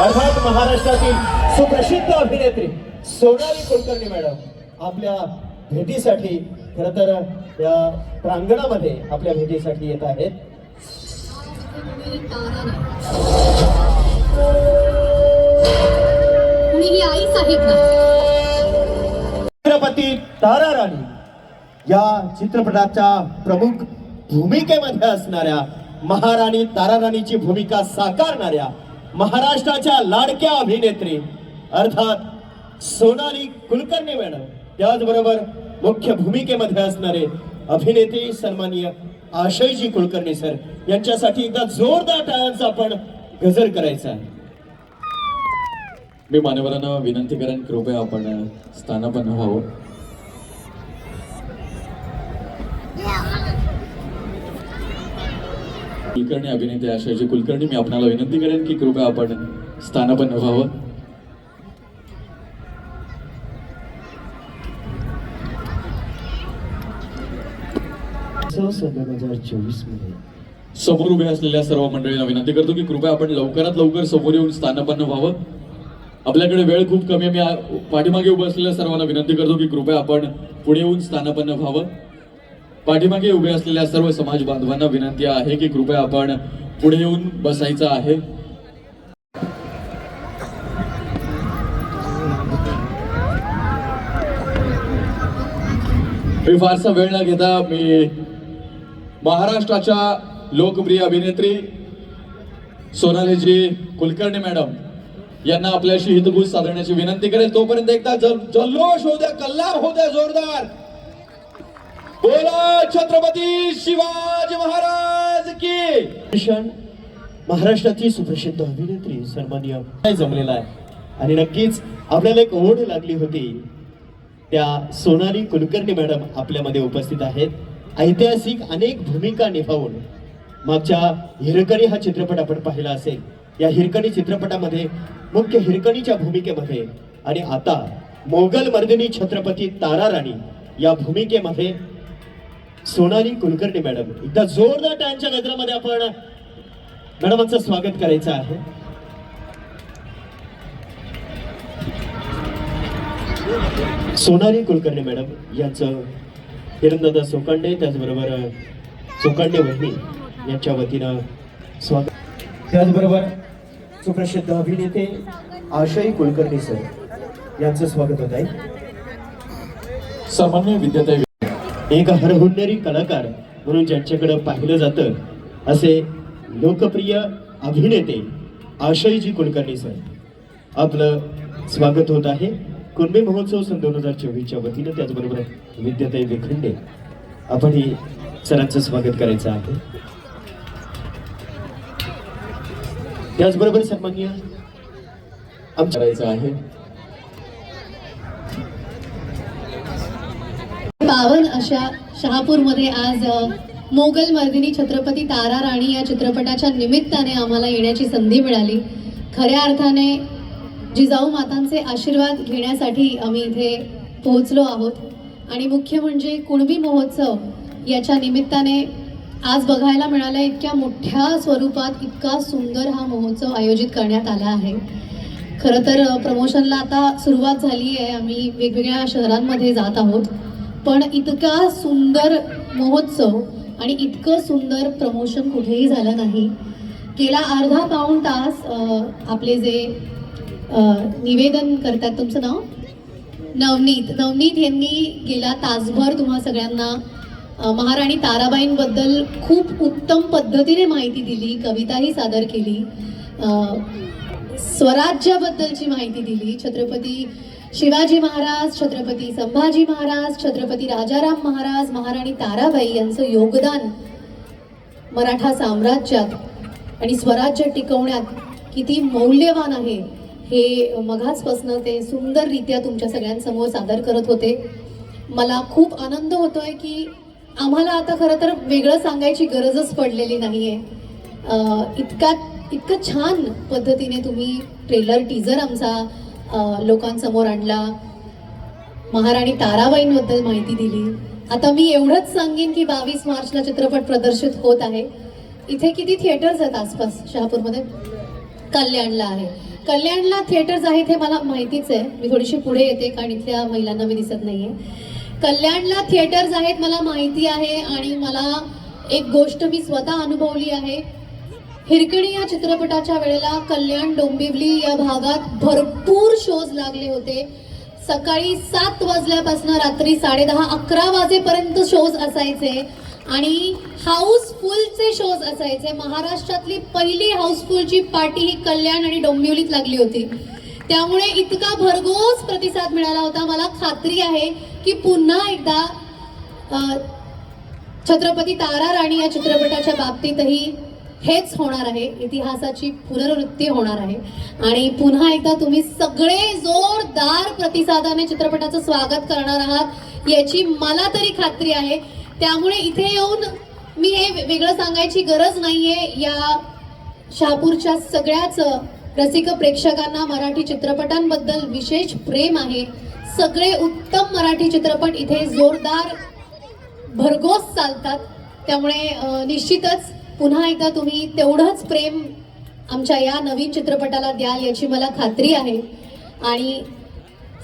अर्थात महाराष्ट्रातील सुप्रसिद्ध अभिनेत्री सोनाली कुलकर्णी मॅडम आपल्या भेटीसाठी खर तर या प्रांगणामध्ये आपल्या भेटीसाठी येत आहेत. छत्रपती तारा राणी या चित्रपटाच्या प्रमुख भूमिकेमध्ये असणाऱ्या महाराणी तारा राणीची भूमिका साकारणाऱ्या महाराष्ट्राच्या लाडक्या अभिनेत्री अर्थात सोनाली कुलकर्णी मॅडम. त्याचबरोबर मुख्य भूमिकेमध्ये असणारे अभिनेते सन्माननीय आशयजी कुलकर्णी सर यांच्यासाठी एकदा जोरदार टाळ्यांचा आपण गजर करायचा आहे. मी मान्यवरांना विनंती करेन कृपया आपण स्थानापन्न व्हावं. कुलकर्णी अभिनेते आशयजी कुलकर्णी मी आपणाला विनंती करेन की कृपया आपण स्थानापन्न व्हावं. दोन हजार चोवीसमध्ये समोर उभे असलेल्या सर्व मंडळींना विनंती करतो की कृपया आपण लवकरात लवकर समोर येऊन स्थानापन्न व्हावं. आपल्याकडे वेळ खूप कमी आहे. मी पाठीमागे उभे असलेल्या सर्वांना विनंती करतो की कृपया आपण पुढे येऊन स्थानापन्न व्हावं. पाठीमागे उभे असलेल्या सर्व समाज बांधवांना विनंती आहे की कृपया आपण पुढे येऊन बसायचं आहे. मी फारसा वेळ न घेता मी महाराष्ट्राच्या लोकप्रिय अभिनेत्री सोनालीजी कुलकर्णी मॅडम यांना आपल्याशी हितगुज साधण्याची विनंती करेल तोपर्यंत एकदा जल्लोष होऊ द्या कल्लार होऊ द्या जोरदार. बोला छत्रपती शिवाजी महाराज की! भूषण महाराष्ट्राची सुप्रसिद्ध अभिनेत्री सन्मान्य काय जमलेला आहे? आणि नक्कीच आपल्याला एक ओढ लागली होती. त्या सोनाली कुलकर्णी मॅडम आपल्यामध्ये उपस्थित आहेत. ऐतिहासिक अनेक भूमिका निभावून मागच्या हिरकणी हा चित्रपट आपण पाहिला असेल. या हिरकणी चित्रपटामध्ये मुख्य हिरकणीच्या भूमिकेमध्ये आणि आता मोगल मर्दिनी छत्रपती तारा राणी या भूमिकेमध्ये सोनाली कुलकर्णी मॅडम एकदा जोरदार टाइमच्या गजरामध्ये आपण मॅडमांचं स्वागत करायचं आहे. सोनाली कुलकर्णी मॅडम यांचं हिरंदादा सोकांडे त्याचबरोबर सोकांडे वहिनी यांच्या वतीनं स्वागत. त्याचबरोबर सुप्रसिद्ध अभिनेते आशय कुलकर्णी सर यांचं स्वागत होत आहे. सामान्य विद्यार्थी एक हरहुन्नरी कलाकार म्हणून ज्यांच्याकडं पाहिलं जातं असे लोकप्रिय अभिनेते आशयजी कुलकर्णी सर. आपलं स्वागत होत आहे. कुंभे महोत्सव सन दोन हजार चोवीसच्या वतीनं त्याचबरोबर विद्याताई विखंडे. आपण ही सरांचं स्वागत करायचं आहे. त्याचबरोबर सन्मान्य आमच्या करायचं आहे. पावन अशा शहापूरमध्ये आज मोगल मर्दिनी छत्रपती तारा राणी या चित्रपटाच्या निमित्ताने आम्हाला येण्याची संधी मिळाली. खऱ्या अर्थाने जिजाऊ मातांचे आशीर्वाद घेण्यासाठी आम्ही इथे पोहोचलो आहोत. आणि मुख्य म्हणजे कुणबी महोत्सव याच्या निमित्ताने आज बघायला मिळालं इतक्या मोठ्या स्वरूपात इतका सुंदर हा महोत्सव आयोजित करण्यात आला आहे. खरं तर प्रमोशनला आता सुरुवात झाली आहे आम्ही वेगवेगळ्या शहरांमध्ये जात आहोत. पण इतका सुंदर महोत्सव आणि इतकं सुंदर प्रमोशन कुठेही झालं नाही. गेला अर्धा पाऊण तास आपले जे निवेदन करतात तुमचं नाव? नवनीत. नवनीत यांनी गेला तासभर तुम्हा सगळ्यांना महाराणी ताराबाईंबद्दल खूप उत्तम पद्धतीने माहिती दिली कविताही सादर केली स्वराज्याबद्दलची माहिती दिली. छत्रपती शिवाजी महाराज छत्रपती संभाजी महाराज छत्रपती राजाराम महाराज महाराणी ताराबाई यांचं योगदान मराठा साम्राज्यात आणि स्वराज्य टिकवण्यात किती मौल्यवान आहे हे मघाचपासनं ते सुंदररित्या तुमच्या सगळ्यांसमोर सादर करत होते. मला खूप आनंद होतोय की आम्हाला आता खरं तर वेगळं सांगायची गरजच पडलेली नाही आहे इतका इतकं छान पद्धतीने तुम्ही ट्रेलर टीजर आमचा लोकांसमोर आणला. महाराणी ताराबाईंबद्दल माहिती दिली. आता मी एवढंच सांगेन की बावीस मार्चला चित्रपट प्रदर्शित होत आहे. इथे किती थिएटर्स आहेत आसपास? शहापूरमध्ये? कल्याणला आहे. कल्याणला थिएटर्स आहेत हे मला माहितीच आहे. मी थोडीशी पुढे येते कारण इथल्या महिलांना मी दिसत नाहीये. कल्याणला थिएटर्स आहेत मला माहिती आहे आणि मला एक गोष्ट मी स्वतः अनुभवली आहे. हिरकणी या चित्रपटाच्या वेळेला कल्याण डोंबिवली या भागात भरपूर शोज लागले होते. सकाळी सात वाजल्यापासून रात्री साडेदहा अकरा वाजेपर्यंत शोज असायचे. आणि हाऊसफुलचे शोज असायचे. महाराष्ट्रातली पहिली हाऊसफुलची पार्टी ही कल्याण आणि डोंबिवलीत लागली होती. त्यामुळे इतका भरघोस प्रतिसाद मिळाला होता. मला खात्री आहे की पुन्हा एकदा छत्रपती तारा राणी या चित्रपटाच्या बाबतीतही हेच होणार आहे. इतिहासाची पुनरावृत्ती होणार आहे. आणि पुन्हा एकदा तुम्ही सगळे जोरदार प्रतिसादाने चित्रपटाचं स्वागत करणार आहात. याची मला तरी खात्री आहे. त्यामुळे इथे येऊन मी हे वेगळं सांगायची गरज नाहीये. या शहापूरच्या सगळ्याच रसिक प्रेक्षकांना मराठी चित्रपटांबद्दल विशेष प्रेम आहे. सगळे उत्तम मराठी चित्रपट इथे जोरदार भरघोस चालतात. त्यामुळे निश्चितच पुन्हा एकदा तुम्ही तेवढंच प्रेम आमच्या या नवीन चित्रपटाला द्याल याची मला खात्री आहे. आणि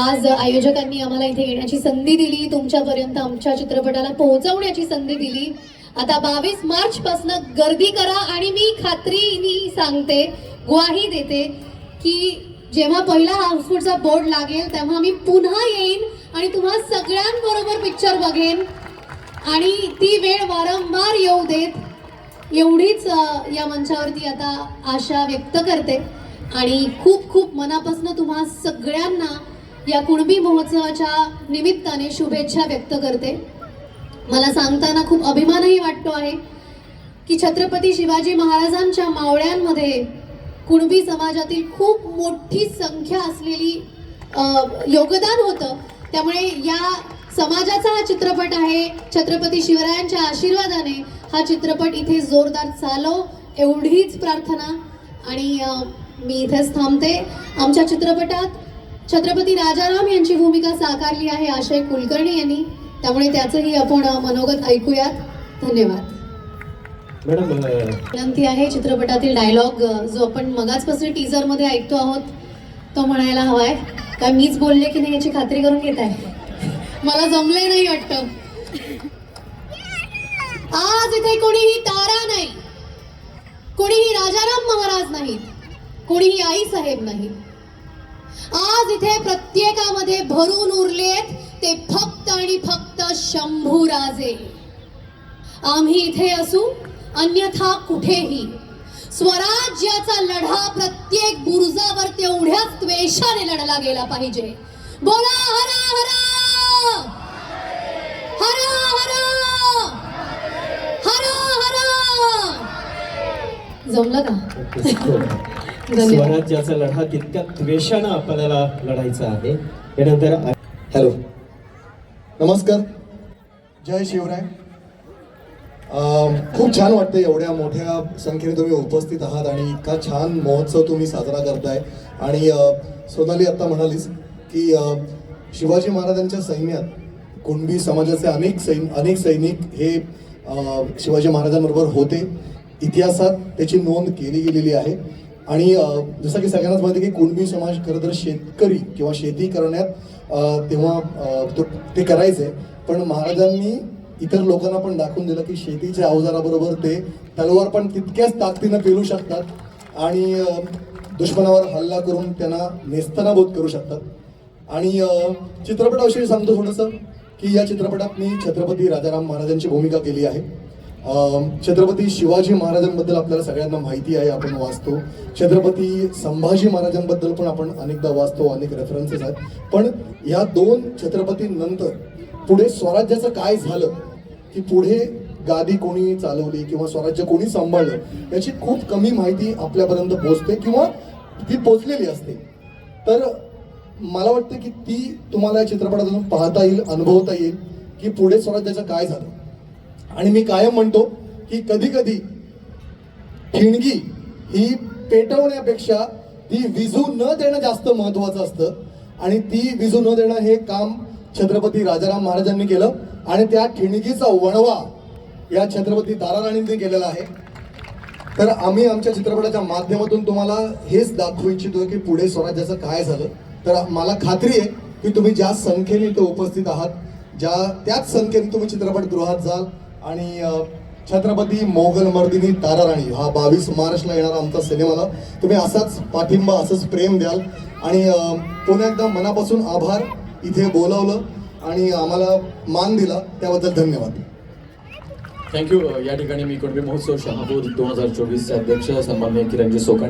आज आयोजकांनी आम्हाला इथे येण्याची संधी दिली तुमच्यापर्यंत आमच्या चित्रपटाला पोहोचवण्याची संधी दिली. आता बावीस मार्च पासन गर्दी करा आणि मी खात्रीनी सांगते ग्वाही देते की जेव्हा पहिला हाऊसफुटचा बोर्ड लागेल तेव्हा मी पुन्हा येईन आणि तुम्हा सगळ्यांबरोबर पिक्चर बघेन. आणि ती वेळ वारंवार येऊ देत. एवढीच या मंचावरती आता आशा व्यक्त करते. आणि खूप खूप मनापासून तुम्हा सगळ्यांना या कुणबी महोत्सवाच्या निमित्ताने शुभेच्छा व्यक्त करते. मला सांगताना खूप अभिमानही वाटतो आहे की छत्रपती शिवाजी महाराजांच्या मावळ्यांमध्ये कुणबी समाजातील खूप मोठी संख्या असलेली योगदान होतं. त्यामुळे या समाजाचा हा चित्रपट आहे. छत्रपती शिवरायांच्या आशीर्वादाने हा चित्रपट इथे जोरदार चालव एवढीच प्रार्थना. आणि मी इथेच थांबते. आमच्या चित्रपटात छत्रपती राजाराम यांची भूमिका साकारली आहे आशय कुलकर्णी यांनी. त्यामुळे त्याचंही आपण मनोगत ऐकूयात. धन्यवाद. विनंती आहे चित्रपटातील डायलॉग जो आपण मगाचपासून टीजरमध्ये ऐकतो आहोत तो म्हणायला हवाय. काय मीच बोलले की नाही याची खात्री करून घेत आहे मला जमले नाही वाटतं. आज इथे कोणीही तारा नाही. कोणीही राजाराम महाराज नाहीत. कोणीही आई साहेब नाहीत. आज इथे प्रत्येकामध्ये भरून उरलेत ते फक्त आणि फक्त शंभू राजे. आम्ही इथे असू अन्यथा कुठेही. स्वराज्याचा लढा प्रत्येक बुरुजावर तेवढ्याच द्वेषाने लढला गेला पाहिजे. बोला हरा हरा हरा हरा हरा जमलं का? धन्यवाद. स्वराज्याचा लढा तितक्या आपल्याला लढायचा आहे यानंतर हॅलो. नमस्कार. जय शिवराय. खूप छान वाटतं एवढ्या मोठ्या संख्येने तुम्ही उपस्थित आहात आणि इतका छान महोत्सव तुम्ही साजरा करताय. आणि सोनाली आत्ता म्हणालीस की शिवाजी महाराजांच्या सैन्यात कुणबी समाजाचे अनेक सैन अनेक सैनिक हे शिवाजी महाराजांबरोबर होते. इतिहासात त्याची नोंद केली गेलेली आहे. आणि जसं की सगळ्यांनाच माहिती आहे की कुणबी समाज खरं तर शेतकरी किंवा शेती करण्यात तेव्हा तो ते करायचे. पण महाराजांनी इतर लोकांना पण दाखवून दिलं की शेतीच्या अवजाराबरोबर ते तलवार पण तितक्याच ताकदीनं पेरू शकतात आणि दुश्मनावर हल्ला करून त्यांना नेस्तनाबोध करू शकतात. आणि चित्रपटाविषयी सांगतो थोडंसं की या चित्रपटात मी छत्रपती राजाराम महाराजांची भूमिका केली आहे. छत्रपती शिवाजी महाराजांबद्दल आपल्याला सगळ्यांना माहिती आहे आपण वाचतो. छत्रपती संभाजी महाराजांबद्दल पण आपण अनेकदा वाचतो अनेक रेफरन्सेस आहेत. पण या दोन छत्रपतींनंतर पुढे स्वराज्याचं काय झालं? की पुढे गादी कोणी चालवली किंवा स्वराज्य कोणी सांभाळलं याची खूप कमी माहिती आपल्यापर्यंत पोचते किंवा ती पोचलेली असते. तर मला वाटतं की ती तुम्हाला या चित्रपटातून पाहता येईल अनुभवता येईल की पुढे स्वराज्याचं काय झालं. आणि मी कायम म्हणतो की कधी कधी ठिणगी ही पेटवण्यापेक्षा ती विजू न देणं जास्त महत्वाचं असतं. आणि ती विजू न देणं हे काम छत्रपती राजाराम महाराजांनी केलं. आणि त्या ठिणगीचा वणवा या छत्रपती ताराराणींनी केलेला आहे. तर आम्ही आमच्या चित्रपटाच्या माध्यमातून तुम्हाला हेच दाखवू इच्छितो की पुढे स्वराज्याचं काय झालं. तर मला खात्री आहे की तुम्ही ज्या संख्येने इथं उपस्थित आहात ज्या त्याच संख्येने तुम्ही चित्रपटगृहात जाल आणि छत्रपती मोगल मर्दिनी तारा राणी हा बावीस मार्चला येणारा आमचा सिनेमाला. तुम्ही असाच पाठिंबा असंच प्रेम द्याल. आणि पुन्हा एकदा मनापासून आभार इथे बोलावलं आणि आम्हाला मान दिला. त्याबद्दल धन्यवाद. थँक्यू या ठिकाणी मी कुणबी महोत्सव शहापूर दोन हजार चोवीसचे अध्यक्ष सन्माननीय किरणजी सोकांड